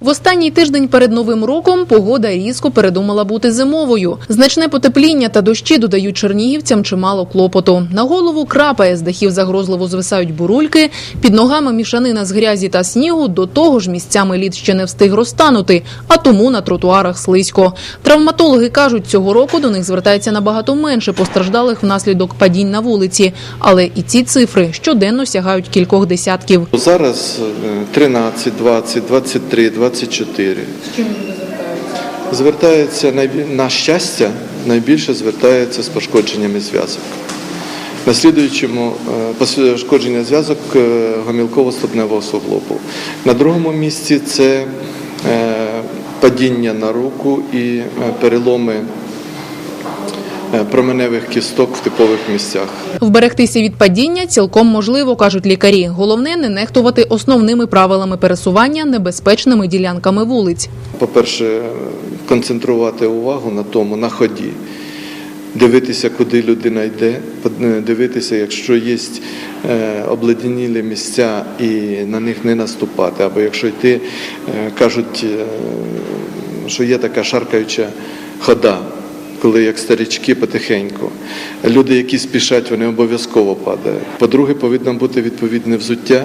В останній тиждень перед новим роком погода різко передумала бути зимовою. Значне потепління та дощі додають чернігівцям чимало клопоту. На голову крапає з дахів загрозливо звисають бурульки. Під ногами мішанина з грязі та снігу. До того ж, місцями лід ще не встиг розтанути, а тому на тротуарах слизько. Травматологи кажуть, цього року до них звертається набагато менше постраждалих внаслідок падінь на вулиці. Але і ці цифри щоденно сягають кількох десятків. Зараз е, 13, 20, 23, 24. З чим люди звертаються? Звертається на щастя, найбільше звертається з пошкодженнями зв'язок. На слідуючому е, пошкодження зв'язок е, гомілково-ступневого суглобу. На другому місці це е, падіння на руку і переломи променевих кісток в типових місцях. Вберегтися від падіння цілком можливо, кажуть лікарі. Головне не нехтувати основними правилами пересування небезпечними ділянками вулиць. По-перше, концентрувати увагу на тому, на ході, дивитися, куди людина йде, под- дивитися, якщо є е, обледенілі місця і на них не наступати. Або якщо йти, е, кажуть, е, що є така шаркаюча хода. Коли як старічки потихеньку. Люди, які спішать, вони обов'язково падають. По-друге, повинно бути відповідне взуття.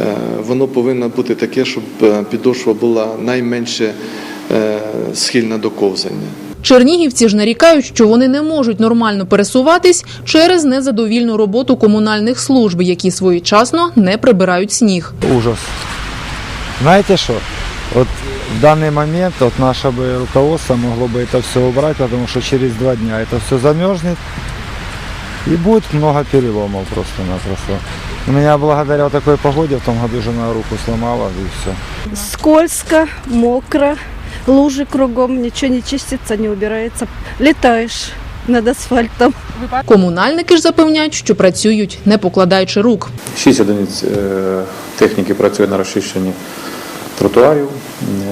Е, Воно повинно бути таке, щоб е, підошва була найменше е, схильна до ковзання. Чернігівці ж нарікають, що вони не можуть нормально пересуватись через незадовільну роботу комунальних служб, які своєчасно не прибирають сніг. ужас. Знаете что? Вот в данный момент вот наше бы руководство могло бы это все убрать, потому что через два дня это все замерзнет и будет много переломов просто-напросто. У меня благодаря вот такой погоде в том году жена руку сломала и все. Скользко, мокро, лужи кругом, ничего не чистится, не убирается. Летаешь над асфальтом. Комунальники ж запевняють, що працюють не покладаючи рук. Шість одиниць е, техніки працює на розчищенні тротуарів,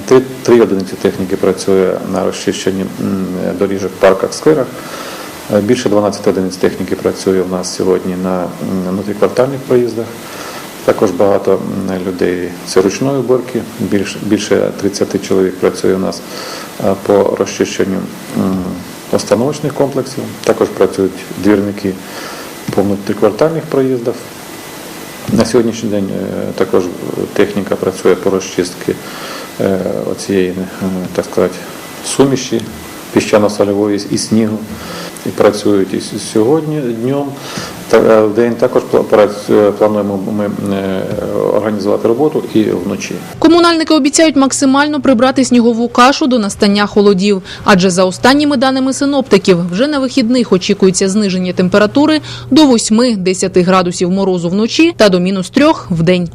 три, три одиниці техніки працює на розчищенні доріжок, парках, скверах. Е, Більше 12 одиниць техніки працює в нас сьогодні на внутріквартальних проїздах. Також багато людей це ручної уборки, більше 30 чоловік працює у нас е, по розчищенню остановочних комплексів. Також працюють двірники по внутріквартальних проїздах. На сьогоднішній день е, також техніка працює по розчистці е, оцієї, е, так сказати, суміші піщано-сольової і снігу. І працюють і сьогодні днем. Е, в день також плануємо ми е, організувати роботу і вночі. Комунальники обіцяють максимально прибрати снігову кашу до настання холодів, адже за останніми даними синоптиків, вже на вихідних очікується зниження температури до 8-10 градусів морозу вночі та до мінус 3 в день.